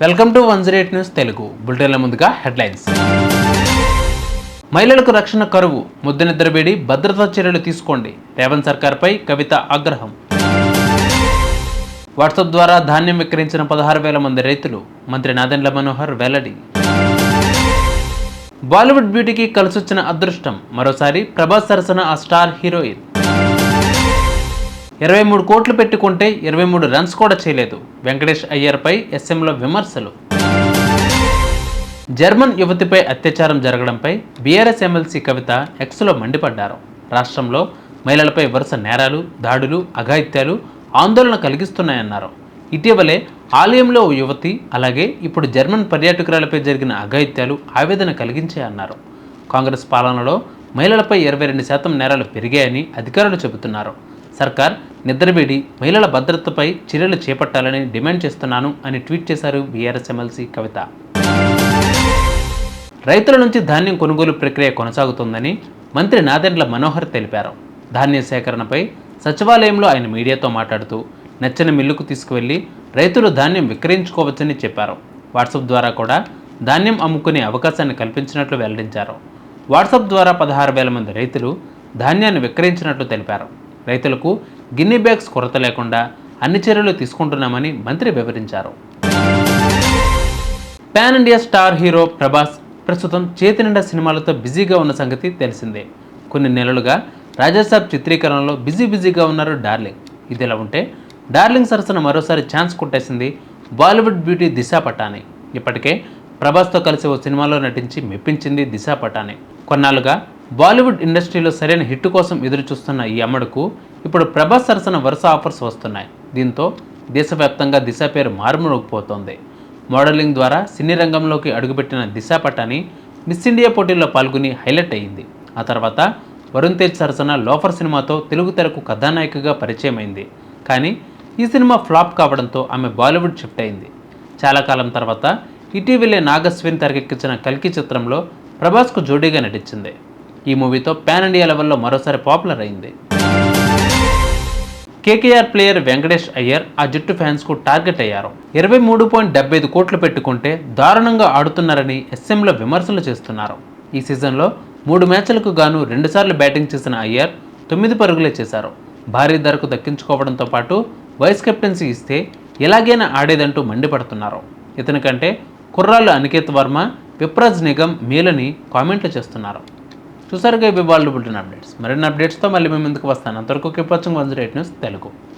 Welcome to one zero eight news Telugu. బులెటిన్ల ముందుగా headlines. మహిళలకు రక్షణ కరువు ముద్దు నిద్రబేడి భద్రతా చర్యలు తీసుకోండి. రేవంత్ సర్కార్పై కవిత ఆగ్రహం. వాట్సాప్ ద్వారా ధాన్యం విక్రయించిన పదహారు వేల మంది రైతులు. మంత్రి నాదెండ్ల మనోహర్ వెల్లడి. బాలీవుడ్ బ్యూటీకి కలిసొచ్చిన అదృష్టం. మరోసారి ప్రభాస్ సరసన ఆ స్టార్ హీరోయిన్. ఇరవై మూడు కోట్లు పెట్టుకుంటే ఇరవై మూడు రన్స్ కూడా చేయలేదు. వెంకటేష్ అయ్యర్పై ఎస్ఎంలో విమర్శలు. జర్మన్ యువతిపై అత్యాచారం జరగడంపై బీఆర్ఎస్ ఎమ్మెల్సీ కవిత ఎక్స్లో మండిపడ్డారు. రాష్ట్రంలో మహిళలపై వరుస నేరాలు దాడులు అఘాయిత్యాలు ఆందోళన కలిగిస్తున్నాయన్నారు. ఇటీవలే ఆలయంలో ఓ యువతి అలాగే ఇప్పుడు జర్మన్ పర్యాటకురాలపై జరిగిన అఘాయిత్యాలు ఆవేదన కలిగించాయన్నారు. కాంగ్రెస్ పాలనలో మహిళలపై ఇరవై రెండు శాతం నేరాలు పెరిగాయని అధికారులు చెబుతున్నారు. సర్కార్ నిద్రవేడి మహిళల భద్రతపై చర్యలు చేపట్టాలని డిమాండ్ చేస్తున్నాను అని ట్వీట్ చేశారు బీఆర్ఎస్ ఎమ్మెల్సీ కవిత. రైతుల నుంచి ధాన్యం కొనుగోలు ప్రక్రియ కొనసాగుతుందని మంత్రి నాదెండ్ల మనోహర్ తెలిపారు. ధాన్య సేకరణపై సచివాలయంలో ఆయన మీడియాతో మాట్లాడుతూ నచ్చిన మిల్లుకు తీసుకువెళ్ళి రైతులు ధాన్యం విక్రయించుకోవచ్చని చెప్పారు. వాట్సాప్ ద్వారా కూడా ధాన్యం అమ్ముకునే అవకాశాన్ని కల్పించినట్లు వెల్లడించారు. వాట్సాప్ ద్వారా పదహారు వేల మంది రైతులు ధాన్యాన్ని విక్రయించినట్లు తెలిపారు. రైతులకు గిన్నీ బ్యాగ్స్ కొరత లేకుండా అన్ని చర్యలు తీసుకుంటున్నామని మంత్రి వివరించారు. Pan India star hero Prabhas ప్రస్తుతం చేతి నిండా సినిమాలతో బిజీగా ఉన్న సంగతి తెలిసిందే. కొన్ని నెలలుగా రాజాసాబ్ చిత్రీకరణలో బిజీ బిజీగా ఉన్నారు డార్లింగ్. ఇదిలా ఉంటే డార్లింగ్ సరసన మరోసారి ఛాన్స్ కొట్టేసింది బాలీవుడ్ బ్యూటీ దిశా పటాని. ఇప్పటికే ప్రభాస్తో కలిసి ఓ సినిమాలో నటించి మెప్పించింది దిశా పటాని. కొన్నాళ్ళుగా బాలీవుడ్ ఇండస్ట్రీలో సరైన హిట్ కోసం ఎదురు చూస్తున్న ఈ అమ్మడుకు ఇప్పుడు ప్రభాస్ సరసన వరుస ఆఫర్స్ వస్తున్నాయి. దీంతో దేశవ్యాప్తంగా దిశ పేరు మారుమోగిపోతోంది. మోడలింగ్ ద్వారా సినీ రంగంలోకి అడుగుపెట్టిన దిశా పటాని మిస్ ఇండియా పోటీల్లో పాల్గొని హైలైట్ అయింది. ఆ తర్వాత వరుణ్ తేజ్ సరసన లోఫర్ సినిమాతో తెలుగు తెరకు కథానాయికగా పరిచయం అయింది కానీ ఈ సినిమా ఫ్లాప్ కావడంతో ఆమె బాలీవుడ్ షిఫ్ట్ అయింది. చాలా కాలం తర్వాత ఇటీవలే నాగస్విన్ తెరకెక్కించిన కల్కి చిత్రంలో ప్రభాస్కు జోడీగా నటించింది. ఈ మూవీతో పాన్ ఇండియా లెవెల్లో మరోసారి పాపులర్ అయింది. కేకేఆర్ ప్లేయర్ వెంకటేష్ అయ్యర్ ఆ జట్టు ఫ్యాన్స్కు టార్గెట్ అయ్యారు. ఇరవై మూడు పాయింట్ డెబ్బై ఐదు కోట్లు పెట్టుకుంటే దారుణంగా ఆడుతున్నారని ఎస్ఎంలో విమర్శలు చేస్తున్నారు. ఈ సీజన్లో మూడు మ్యాచ్లకు గాను రెండుసార్లు బ్యాటింగ్ చేసిన అయ్యర్ తొమ్మిది పరుగులే చేశారు. భారీ ధరకు దక్కించుకోవడంతో పాటు వైస్ కెప్టెన్సీ ఇస్తే ఎలాగైనా ఆడేదంటూ మండిపడుతున్నారు. ఇతని కంటే కుర్రాళ్ళు అనికేత్ వర్మ విప్రాజ్ నిగమ్ మేలని కామెంట్లు చేస్తున్నారు. చూసారుగా ఇవి వాళ్ళు బుల్టిన్ అప్డేట్స్ మరిన్ని అప్డేట్స్తో మళ్ళీ మేము ముందుకు వస్తాను. అంతవరకు keep watching one news Telugu